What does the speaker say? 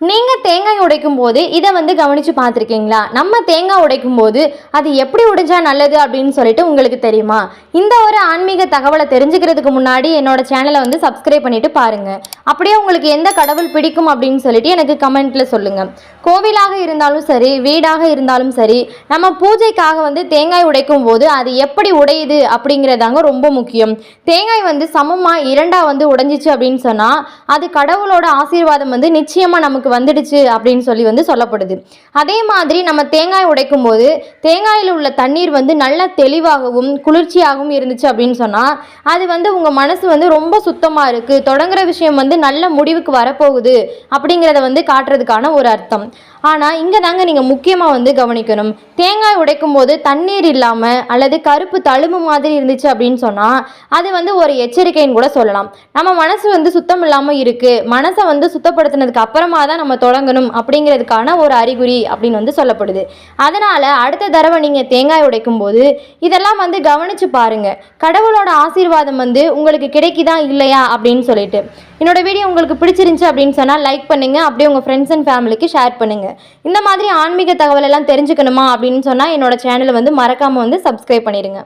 நீங்கள் தேங்காய் உடைக்கும் போது இதை வந்து கவனித்து பார்த்துருக்கீங்களா? நம்ம தேங்காய் உடைக்கும் போது அது எப்படி உடைஞ்சா நல்லது அப்படின்னு சொல்லிட்டு உங்களுக்கு தெரியுமா? இந்த ஒரு ஆன்மீக தகவலை தெரிஞ்சுக்கிறதுக்கு முன்னாடி என்னோட சேனலை வந்து சப்ஸ்கிரைப் பண்ணிட்டு பாருங்க. அப்படியே உங்களுக்கு எந்த கடவுள் பிடிக்கும் அப்படின்னு சொல்லிட்டு எனக்கு கமெண்ட்ல சொல்லுங்க. கோவிலாக இருந்தாலும் சரி வீடாக இருந்தாலும் சரி நம்ம பூஜைக்காக வந்து தேங்காய் உடைக்கும் போது அது எப்படி உடையுது அப்படிங்கிறதாங்க ரொம்ப முக்கியம். தேங்காய் வந்து சமமாக இரண்டாக வந்து உடைஞ்சிச்சு அப்படின்னு சொன்னால் அது கடவுளோட ஆசீர்வாதம் வந்து நிச்சயமாக நமக்கு வந்துடுச்சு அப்படின்னு சொல்லி வந்து சொல்லப்படுது. அதே மாதிரி நம்ம தேங்காய் உடைக்கும் போது தேங்காயில் உள்ள தண்ணீர் வந்து நல்ல தெளிவாகவும் குளிர்ச்சியாகவும் இருந்துச்சு அப்படின்னு சொன்னால் அது வந்து உங்கள் மனசு வந்து ரொம்ப சுத்தமாக இருக்குது தொடங்குற விஷயம் வந்து நல்ல முடிவுக்கு வரப்போகுது அப்படிங்கிறத வந்து காட்டுறதுக்கான ஒரு அர்த்தம். ஆனால் இங்கே தாங்க நீங்கள் முக்கியமாக வந்து கவனிக்கணும். தேங்காய் உடைக்கும் போது தண்ணீர் இல்லாமல் அல்லது கருப்பு தழும்பு மாதிரி இருந்துச்சு அப்படின்னு சொன்னால் அது வந்து ஒரு எச்சரிக்கைன்னு கூட சொல்லலாம். நம்ம மனசு வந்து சுத்தம் இல்லாமல் இருக்குது மனசை வந்து சுத்தப்படுத்தினதுக்கு அப்புறமா தான் நம்ம தொடங்கணும் அப்படிங்கிறதுக்கான ஒரு அறிகுறி அப்படின்னு வந்து சொல்லப்படுது. அதனால் அடுத்த தடவை நீங்கள் தேங்காய் உடைக்கும் போது இதெல்லாம் வந்து கவனிச்சு பாருங்கள் கடவுளோட ஆசீர்வாதம் வந்து உங்களுக்கு கிடைக்குதா இல்லையா அப்படின்னு சொல்லிட்டு. என்னோட வீடியோ உங்களுக்கு பிடிச்சிருந்துச்சு அப்படின்னு சொன்னால் லைக் பண்ணுங்க. அப்படியே உங்கள் ஃப்ரெண்ட்ஸ் அண்ட் ஃபேமிலிக்கு ஷேர் பண்ணுங்க. இந்த மாதிரி ஆன்மீக தகவலெல்லாம் தெரிஞ்சுக்கணுமா அப்படின்னு சொன்னால் என்னோட சேனலை வந்து மறக்காமல் வந்து சப்ஸ்கிரைப் பண்ணிடுங்க.